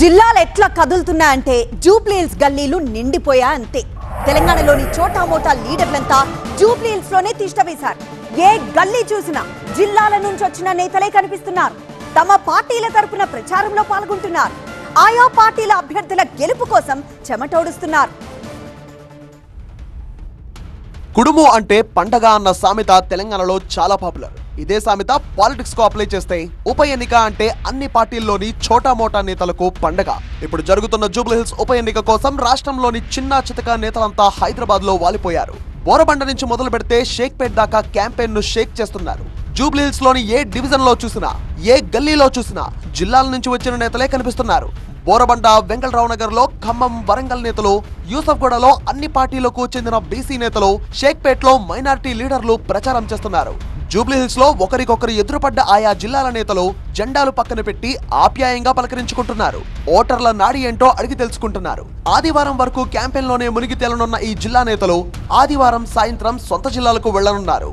జిల్లాలు ఎట్లా కదులుతున్నాయంటే జూబ్లీహిల్స్ గల్లీలు నిండిపోయా అంతే. తెలంగాణలోని చోటా మోటా లీడర్లంతా జూబ్లీహిల్స్లోనే తిష్టవేశారు ఏ గల్లీ చూసినా జిల్లాల నుంచి వచ్చిన నేతలే కనిపిస్తున్నారు. తమ పార్టీల తరపున ప్రచారంలో పాల్గొంటున్నారు. ఆయా పార్టీల అభ్యర్థుల గెలుపు కోసం చెమటోడుస్తున్నారు. కుడుము అంటే పండగ అన్న సామెత తెలంగాణలో చాలా పాపులర్. ఇదే సామెత పాలిటిక్స్కు అప్లై చేస్తే ఉప ఎన్నిక అంటే అన్ని పార్టీల్లోని చోటా మోటా నేతలకు పండగ. ఇప్పుడు జరుగుతున్న జూబ్లీహిల్స్ ఉప ఎన్నిక కోసం రాష్ట్రంలోని చిన్న చితక నేతలంతా హైదరాబాద్లో వాలిపోయారు. బోరబండ నుంచి మొదలు పెడితే షేక్పేట్ దాకా క్యాంపెయిన్ను షేక్ చేస్తున్నారు. జూబ్లీహిల్స్లోని ఏ డివిజన్లో చూసినా ఏ గల్లీలో చూసినా జిల్లాల నుంచి వచ్చిన నేతలే కనిపిస్తున్నారు. బోరబండ వెంకటరావు నగర్లో ఖమ్మం వరంగల్ నేతలు యూసఫ్గూడలో అన్ని పార్టీలకు చెందిన బీసీ నేతలు షేక్పేట్లో మైనారిటీ లీడర్లు ప్రచారం చేస్తున్నారు. జూబ్లీహిల్స్లో ఒకరికొకరు ఎదురుపడ్డ ఆయా జిల్లాల నేతలు జెండాలు పక్కన పెట్టి ఆప్యాయంగా పలకరించుకుంటున్నారు. ఓటర్ల నాడి ఏంటో అడిగి తెలుసుకుంటున్నారు. ఆదివారం వరకు క్యాంపెయిన్లోనే మునిగి తేలనున్న ఈ జిల్లా నేతలు ఆదివారం సాయంత్రం సొంత జిల్లాలకు వెళ్ళనున్నారు.